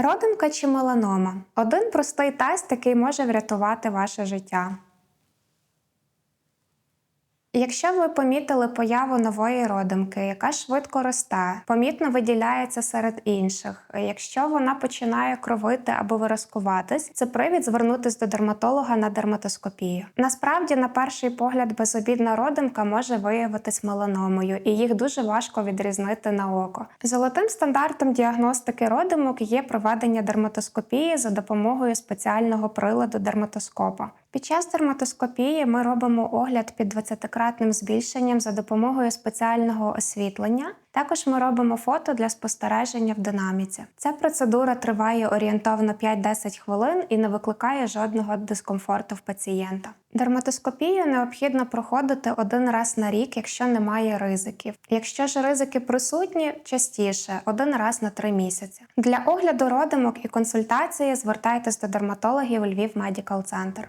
Родимка чи меланома один простий тест, який може врятувати ваше життя. Якщо ви помітили появу нової родимки, яка швидко росте, помітно виділяється серед інших. Якщо вона починає кровити або виразкуватись, це привід звернутись до дерматолога на дерматоскопію. Насправді, на перший погляд, безобідна родимка може виявитись меланомою, і їх дуже важко відрізнити на око. Золотим стандартом діагностики родимок є проведення дерматоскопії за допомогою спеціального приладу дерматоскопа. Під час дерматоскопії ми робимо огляд під 20-кратним збільшенням за допомогою спеціального освітлення. Також ми робимо фото для спостереження в динаміці. Ця процедура триває орієнтовно 5-10 хвилин і не викликає жодного дискомфорту в пацієнта. Дерматоскопію необхідно проходити один раз на рік, якщо немає ризиків. Якщо ж ризики присутні, частіше один раз на три місяці. Для огляду родимок і консультації звертайтесь до дерматологів Львів Медікал Центр.